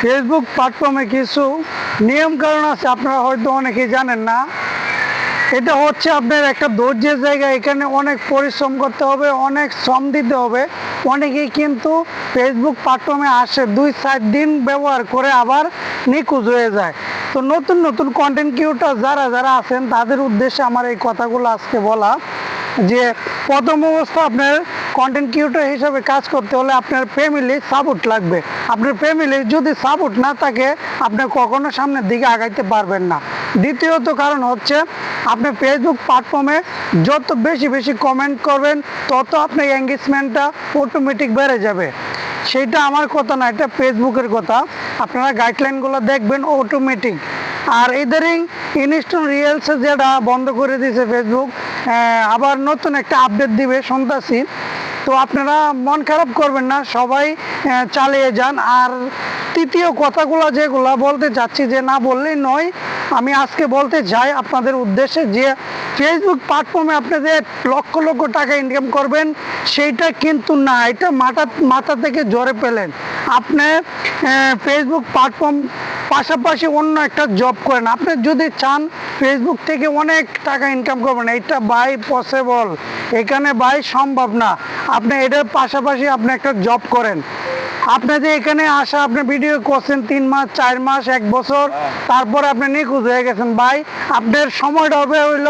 Facebook প্ল্যাটফর্মে কিছু নিয়ম কারণ আছে, আপনারা হয়তো অনেকেই জানেন না। এটা হচ্ছে আপনার একটা ধৈর্যের জায়গা, এখানে অনেক পরিশ্রম করতে হবে, অনেক শ্রম দিতে হবে। অনেকেই কিন্তু ফেসবুক প্ল্যাটফর্মে আসে, দুই, চার দিন ব্যবহার করে আবার নিখোঁজ হয়ে যায়। তো নতুন নতুন কন্টেন্ট ক্রিয়েটর যারা যারা আছেন, তাদের উদ্দেশ্যে আমার এই কথাগুলো আজকে বলা যে, প্রথম অবস্থা আপনার কন্টেন্ট ক্রিয়েটর হিসাবে কাজ করতে হলে আপনার ফ্যামিলি সাপোর্ট লাগবে। আপনার ফ্যামিলি যদি সাপোর্ট না থাকে, আপনি কখনো সামনের দিকে আগাইতে পারবেন না। দ্বিতীয়ত কারণ হচ্ছে, আপনি ফেসবুক প্ল্যাটফর্মে যত বেশি বেশি কমেন্ট করবেন, তত আপনার এঙ্গেজমেন্টটা অটোমেটিক বেড়ে যাবে। সেটা আমার কথা না, এটা ফেসবুকের কথা। আপনারা গাইডলাইনগুলো দেখবেন অটোমেটিক আর ইদারিং ইনস্টন রিয়েলসে যেটা বন্ধ করে দিয়েছে ফেসবুক আবার নতুন একটা আপডেট দিবে, শুনতাছি। তো আপনারা মন খারাপ করবেন না, সবাই চালিয়ে যান। আর তৃতীয় কথাগুলো যেগুলো বলতে চাচ্ছি যে না বললেই নয়, আমি আজকে বলতে চাই আপনাদের উদ্দেশ্যে যে ফেসবুক প্ল্যাটফর্মে আপনাদের লক্ষ লক্ষ টাকা ইনকাম করবেন, সেইটা কিন্তু না, এটা মাথা মাথা থেকে জোরে পেলেন আপনি ফেসবুক প্ল্যাটফর্ম পাশাপাশি অন্য একটা জব করেন। আপনি যদি চান ফেসবুক থেকে অনেক টাকা ইনকাম করবেন। এটা বাই পসিবল এখানে বাই সম্ভব না। আপনি এটার পাশাপাশি আপনি একটা জব করেন। আপনি যে এখানে আসা, আপনি ভিডিও করছেন তিন মাস, চার মাস, এক বছর, তারপরে আপনি নিখোঁজ হয়ে গেছেন। ভাই আপনার সময়টা হবে হইল,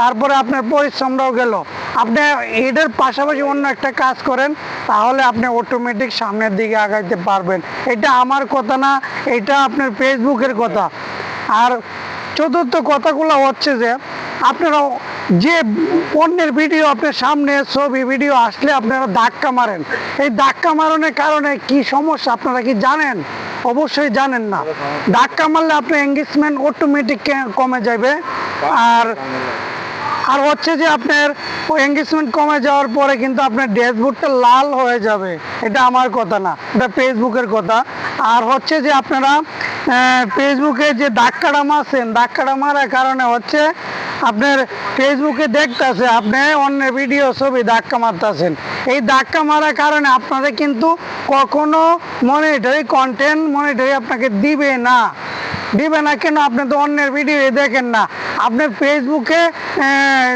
তারপরে আপনার পরিশ্রমটাও গেল। আপনি এটার পাশাপাশি অন্য একটা কাজ করেন, তাহলে আপনি অটোমেটিক সামনের দিকে আগাইতে পারবেন। এটা আমার কথা না, এটা আপনার ফেসবুকের কথা। আর চতুর্থ কথাগুলো হচ্ছে যে, আপনারা যে অন্যের ভিডিও আপনার সামনে, ছবি, ভিডিও আসলে আপনারা ধাক্কা মারেন। এই ধাক্কা মারণের কারণে কি সমস্যা আপনারা কি জানেন? অবশ্যই জানেন না। ধাক্কা মারলে আপনার এঙ্গেজমেন্ট অটোমেটিক কমে যাবে। আর আর হচ্ছে যে আপনার এঙ্গেজমেন্ট কমে যাওয়ার পরে কিন্তু আপনার ড্যাশবোর্ডটা লাল হয়ে যাবে। এটা আমার কথা না, এটা ফেসবুকের কথা। আর হচ্ছে যে আপনারা ফেসবুকে যে ধাক্কাটা মারছেন, ধাক্কাটা মারার কারণে হচ্ছে আপনার ফেসবুকে দেখতেছে, আপনি অন্য ভিডিও ছবি ধাক্কা মারতেছেন। এই ধাক্কা মারার কারণে আপনাদের কিন্তু কখনো মনিটারি কন্টেন্ট মনিটারি আপনাকে দিবে না। দিবে না কেন? আপনি তো অন্যের ভিডিও দেখেন না। আপনি ফেসবুকে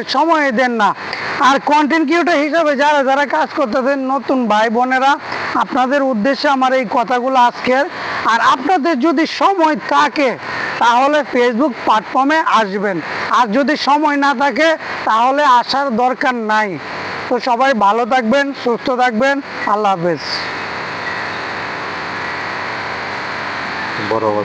সময় দেন না। আর কন্টেন্ট হিসাবে যারা যারা কাজ করতেছেন, নতুন ভাই বোনেরা, আপনাদের উদ্দেশ্যে আমার এই কথাগুলো আজকের। আর আপনাদের যদি সময় থাকে, তাহলে ফেসবুক প্ল্যাটফর্মে আসবেন। আর যদি সময় না থাকে, তাহলে আসার দরকার নাই। তো সবাই ভালো থাকবেন, সুস্থ থাকবেন। আল্লাহ হাফেজ। বড়।